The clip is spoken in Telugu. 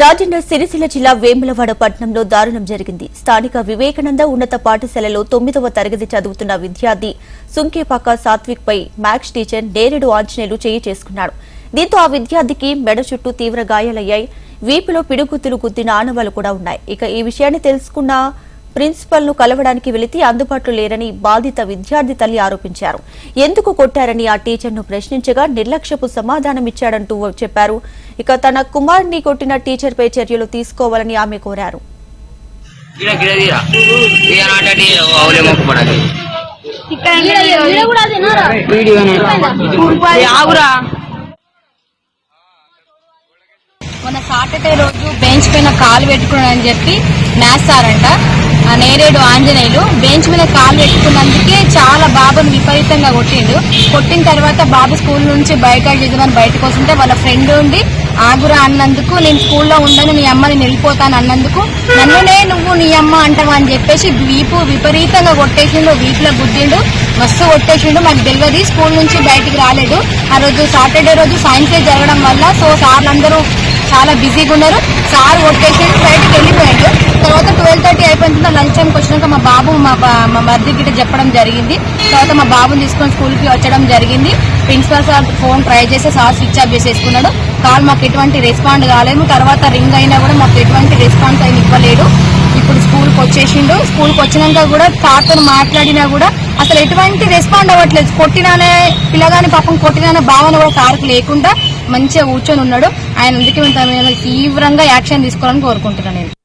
రాజన్న సిరిసిల్ల జిల్లా వేములవాడ పట్టణంలో దారుణం జరిగింది. స్థానిక వివేకానంద ఉన్నత పాఠశాలలో తొమ్మిదవ తరగతి చదువుతున్న విద్యార్థి సుంకేపాక సాత్విక్ పై మ్యాథ్స్ టీచర్ నేరేడు ఆంజనేయులు చేయి చేసుకున్నాడు. దీంతో ఆ విద్యార్థికి మెడ చుట్టూ తీవ్ర గాయాలయ్యాయి. వీపులో పిడుగుత్తులు గుద్దిన ఆనవాలు కూడా ఉన్నాయి. ఇక ఈ విషయాన్ని తెలుసుకున్న ప్రిన్సిపల్ను కలవడానికి వెళితే అందుబాటులో లేరని బాధిత విద్యార్థి తల్లి ఆరోపించారు. ఎందుకు కొట్టారని ఆ టీచర్ను ప్రశ్నించగా నిర్లక్ష్యపు సమాధానమిచ్చాడంటూ చెప్పారు. ఇక తన కుమారుని కొట్టిన టీచర్ పై చర్యలు తీసుకోవాలని ఆమె కోరారు. అంటే మొన్న సాటర్డే రోజు బెంచ్ పైన కాలు పెట్టుకున్నాడని చెప్పి నేస్తారంట ఆ నేరేడు ఆంజనేయులు బెంచ్ మీద కాలు పెట్టుకున్నందుకే చాలా బాబుని విపరీతంగా కొట్టిండు. కొట్టిన తర్వాత బాబు స్కూల్ నుంచి బయట చేద్దామని బయటకు వస్తుంటే వాళ్ళ ఫ్రెండ్ ఉండి ఆగురా అన్నందుకు నేను స్కూల్లో ఉండను నీ అమ్మని వెళ్ళిపోతాను అన్నందుకు. నన్నునే నువ్వు నీ అమ్మ అంటావు? అని చెప్పేసి వీపు విపరీతంగా కొట్టేసిండు వీపులో గుద్దిండు. మస్తు కొట్టేసిండు మాకు తెలియదు స్కూల్ నుంచి బయటికి రాలేదు. ఆ రోజు సాటర్డే రోజు సైన్స్ డే జరగడం వల్ల సో సార్లు అందరూ చాలా బిజీగా ఉన్నారు. సార్ కొట్టేసిండు బయటకు వెళ్ళిపోయాడు. తర్వాత ట్వెల్వ్ టైంకి వచ్చినాక మా బాబు మా మా మరిది గిట్ట చెప్పడం జరిగింది. తర్వాత మా బాబుని తీసుకొని స్కూల్కి వచ్చడం జరిగింది. ప్రిన్సిపల్ సార్ ఫోన్ ట్రై చేసి సార్ స్విచ్ ఆఫ్ చేసేసుకున్నాడు. కాల్ మాకు ఎటువంటి రెస్పాండ్ కాలేదు. తర్వాత రింగ్ అయినా కూడా మాకు ఎటువంటి రెస్పాన్స్ అయిన ఇవ్వలేడు. ఇప్పుడు స్కూల్కి వచ్చేసిండు. స్కూల్కి వచ్చినాక కూడా సార్తో మాట్లాడినా కూడా అసలు ఎటువంటి రెస్పాండ్ అవ్వట్లేదు. కొట్టినానే పిల్లగాని పాపం కొట్టినానే భావన కూడా సార్కి లేకుండా మంచిగా కూర్చొని ఉన్నాడు. ఆయన అందుకే తీవ్రంగా యాక్షన్ తీసుకోవాలని కోరుకుంటున్నాను నేను.